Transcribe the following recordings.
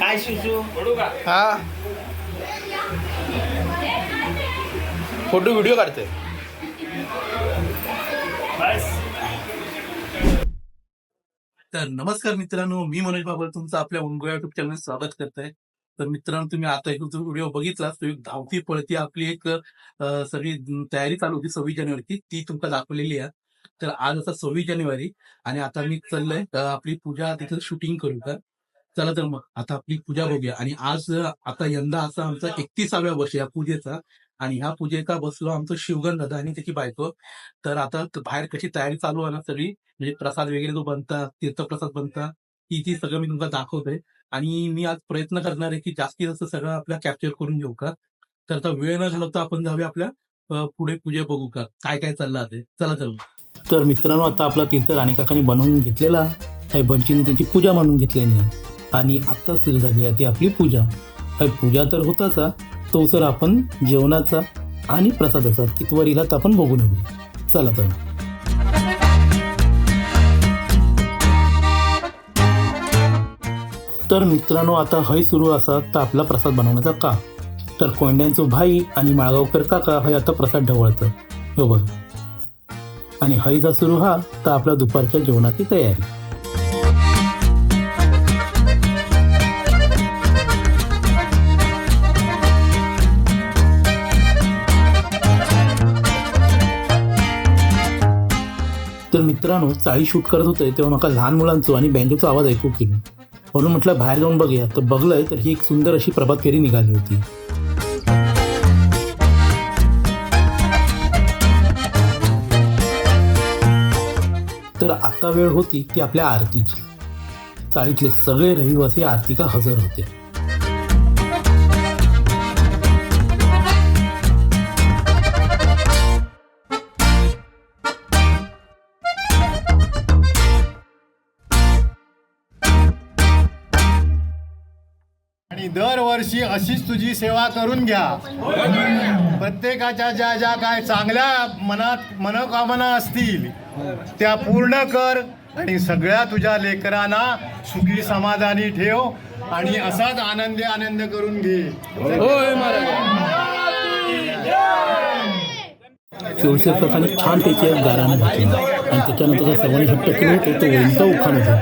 काय शिशू हा. फोटो व्हिडिओ काढतोय. तर नमस्कार मित्रांनो मी मनोज बाबर तुमचं आपल्या उंगोया युट्यूब चॅनल स्वागत करत आहे तर मित्रांनो तुम्ही आता एक व्हिडिओ बघितला तो एक धावती पळती आपली एक सगळी तयारी चालू होती सव्वीस जानेवारीची. ती तुमका दाखवलेली आहे. तर आज आता सव्वीस जानेवारी आणि आता मी चाललोय आपली पूजा तिथं शूटिंग करू का चला तर मग आता आपली पूजा बघूया. आणि आज आता यंदा असा आमचा एकतीसाव्या वर्ष या पूजेचा. आणि ह्या पूजेचा बसलो आमचं शिवगण दादा आणि त्याची बायको. तर आता त- बाहेर कशी तयारी चालू आहे ना सगळी म्हणजे प्रसाद वगैरे जो बनता तीर्थप्रसाद बनता ती ती सगळं मी तुम्हाला दाखवतोय. आणि मी आज प्रयत्न करणार आहे की जास्तीत जास्त सगळं आपल्या कॅप्चर करून घेऊ का? तर आता वेळ न घालवता आपण जाऊया आपल्या पुढे पूजे बघू का? काय काय चाललं आहे चला तर तर मित्रांनो आता आपला तीर्थ राणी काकांनी बनवून घेतलेला काही बंचीने त्याची पूजा म्हणून घेतलेली आहे. आणि आत्ता सुरू झाली आहे ती आपली पूजा. पूजा तर होताच तो सर आपण जेवणाचा आणि प्रसादाचा कितवारीला तर आपण बघून येऊ. चला तर. तर मित्रांनो आता हय सुरू असा तर आपला प्रसाद बनवण्याचा का? तर कोंड्यांचो भाई आणि माळगावकर काका हय आता प्रसाद ढवळतं हो बघ. आणि हयचा सुरू हा तर आपल्या दुपारच्या जेवणाची तयारी. तर मित्रांनो चाळी शूट करत होते तेव्हा मला लहान मुलांचो आणि बँकेचा आवाज ऐकू केला म्हणून म्हटलं बाहेर जाऊन बघूया. तर बघलंय तर ही एक सुंदर अशी प्रभात फेरी निघाली होती. तर आता वेळ होती ती आपल्या आरतीची. चाळीतले सगळे रहिवासी आरतीका हजर होते. दरवर्षी अशीच तुझी सेवा करून घ्या. प्रत्येकाच्या ज्या ज्या काय चांगल्या मनात मनोकामना असतील त्या पूर्ण कर आणि सगळ्या तुझ्या लेकरांना सुखी समाधानी ठेव आणि असाच आनंदी आनंद करून घे.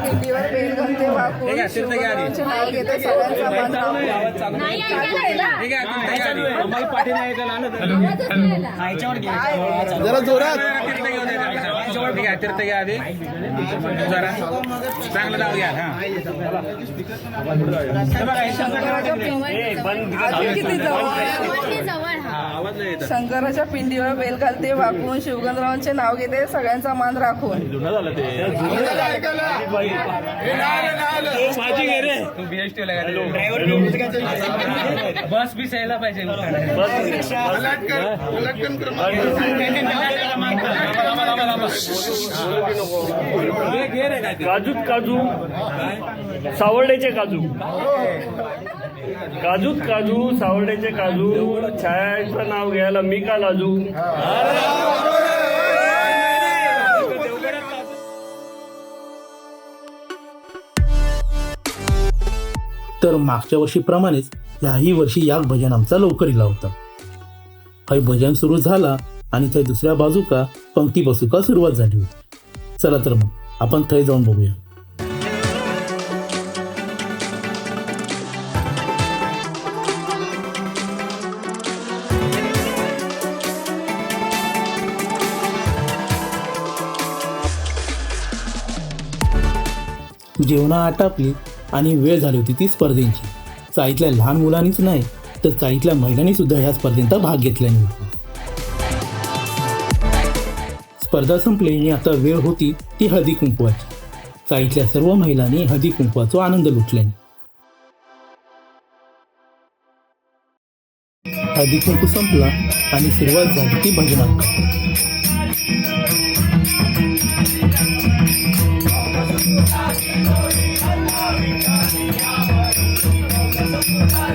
भिंतीवर बेलगंते वाकून शिवगुरूंचे नाव घेते सगळ्यांचा मान राखून. जरा जोरात. तीर्थ घ्या आधी. जरा. चांगलं घ्या हा. किती जवळ? शंकराच्या पिंडीवर बेल घालते वाकून शिवगंधरावांचे नाव घेते सगळ्यांचा मान राखून. बस बी यायला पाहिजे काजूत काजू. सावर्ड्याचे काजू. काजूत काजू सावर्ड्याचे काजू छायाचं नाव घ्यायला मी का लाजू? तर मागच्या वर्षीप्रमाणेच याही वर्षी या भजन आमचा लवकर इला होता. काही भजन सुरू झाला आणि थंय दुसऱ्या बाजूका पंक्ती बसूका सुरुवात झाली होती. चला तर मग आपण थंय जाऊन बघूया. जेवणा आटापली आणि वेळ झाली होती ती स्पर्धेची. चाळीतल्या लहान मुलांनीच नाही तर चाळीतल्या महिलांनी सुद्धा ह्या स्पर्धेचा भाग घेतल्याने स्पर्धा संपली आणि आता वेळ होती ती हळदी कुंकवाची. चाळीतल्या सर्व महिलांनी हळदी कुंकवाचा आनंद लुटल्याने हळदी कुंकू संपला आणि सुरुवात झाली ती भजनात.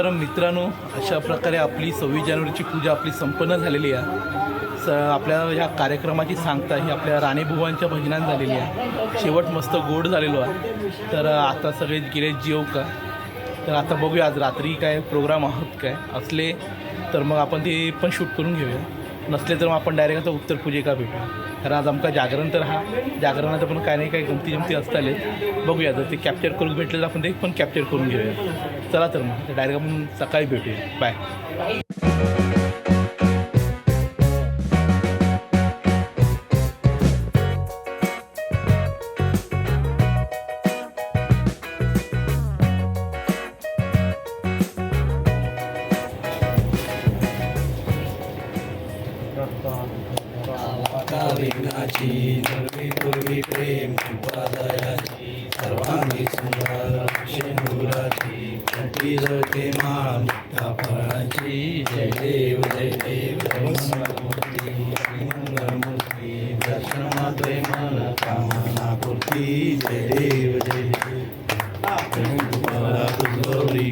तर मित्रांनो अशा प्रकारे आपली सव्वीस जानेवारीची पूजा आपली संपन्न झालेली आहे. स आपल्या ह्या कार्यक्रमाची सांगता ही आपल्या राणेबुवांच्या भजनात झालेली आहे. शेवट मस्त गोड झालेलो आहे. तर आता सगळे गेले जेव का? तर आता बघूया आज रात्री काय प्रोग्राम आहोत काय? असले तर मग आपण ते पण शूट करून घेऊया. नसले तर मग आपण डायरेक्ट आता उत्तर पूजेका भेटूया. कारण आज आमका जागरण तर हा जागरणाचं पण काय नाही काय गमती जमती असताले बघूया जर ते कॅप्चर करून भेटले तर आपण ते पण कॅप्चर करून घेऊया. चला तर मग डायरेक्ट आपण सकाळी भेटूया. बाय पूर्वी प्रेम कृपादयाची सर्वांगी सुंदर शेंदुराची छटी जळते माळ मुक्ता फळाची. जय देव जय देव जय मंगलमूर्ती दर्शन मात्रे मन कामना पूर्ती जय देव जय देव.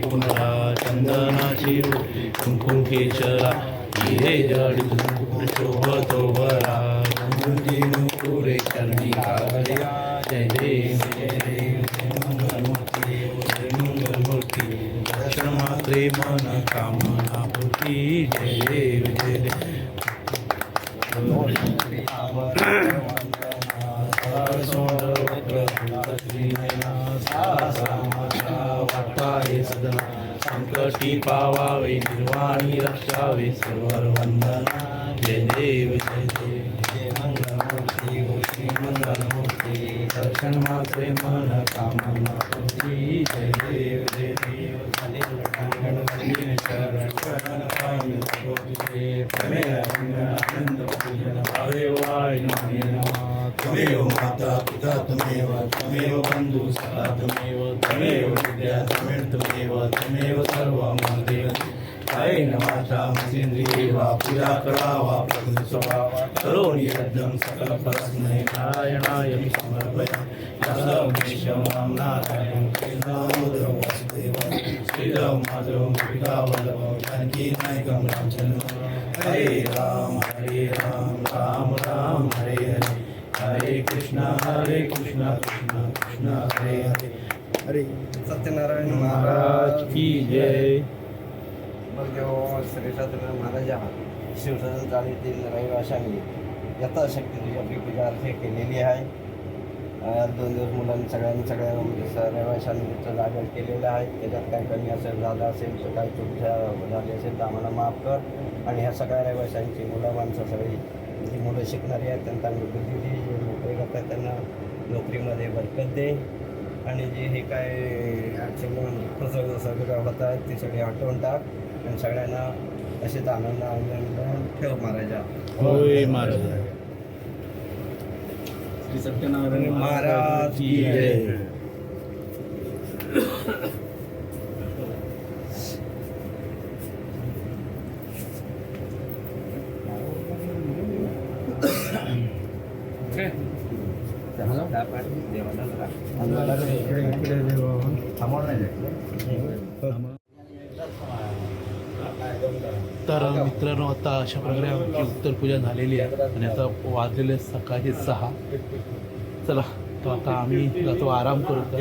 कुमारा चंदनाची रोटी कुंकुम केशरा हिरे जडी शोभतो बरा मुंडी नुपुरे चरणी कावल्या जय देव जय देव जय मंगलमूर्ती जय मंगलमूर्ती दर्शन मात्रे मन संकटी पावावे निर्वाणी रक्षावे सर्वर वंदना जय देव जय देव जय मंगलमूर्ती ओ मंगलमूर्ती. दर्शन मात्रे मन कामना पूर्ती जय देव जय देव गणपती शरण शरण पाणी जय आनंद पूजन भावे वाय त्वमेव माता पिता त्वमेव त्वमेव बन्धु सखा त्वमेव त्वमेव विद्या त्वमेव त्वमेव त्वमेव सर्वं देवसि कायेन वाचा सेंद्रिये वा पूजा करावा प्रकृती स्वभावा। करोमि यज्ञं सकलपरस्मै नारायणाय समर्पयामि। केशवं नारायणं श्रीरामोदरं वासुदेवं श्रीराम माधवं गोपिकावल्लभं जानकीनायकं रामचन्द्रं हरे राम हरे राम राम राम हरे हरे। हरे कृष्णा हरे कृष्णा कृष्णा कृष्णा हरे हरे. हरे. सत्यनारायण महाराज की जय. मग जेव्हा श्री सत्यनारायण महाराज शिवसदन चाळीतील रहिवाशांनी यथाशक्ती तुझी आपली पूजा अर्थे केलेली आहे. आज दोन दिवस मुलांनी सगळ्यांनी सगळ्या म्हणजे तिथं जागर केलेलं आहे त्याच्यात काय कमी असेल झालं असेल तर काही चूक झा- झाली असेल तर आम्हाला माफ कर. आणि ह्या सगळ्या रहिवाशांची मुलं माणसं सगळी जी मुलं शिकणारी आहेत त्यांना चांगली बुद्धी दे करतात त्यांना नोकरीमध्ये बरकत दे. आणि जे हे काय अडचणी प्रसंग सगळं होत आहेत ते सगळे हटवून टाक. आणि सगळ्यांना असेच आनंद आनंद ठेव महाराजा. होय महाराज. श्री सत्यनारायण महाराज की जय. तर मित्रांनो आता अशा प्रकारे आमची उत्तरपूजा झालेली आहे. आणि आता वाजलेले सकाळचे सहा. चला तर आता आम्ही जातो आराम करत.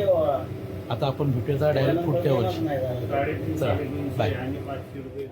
आता आपण भेटूया डायरेक्ट पुढच्या वर्षी. चला बाय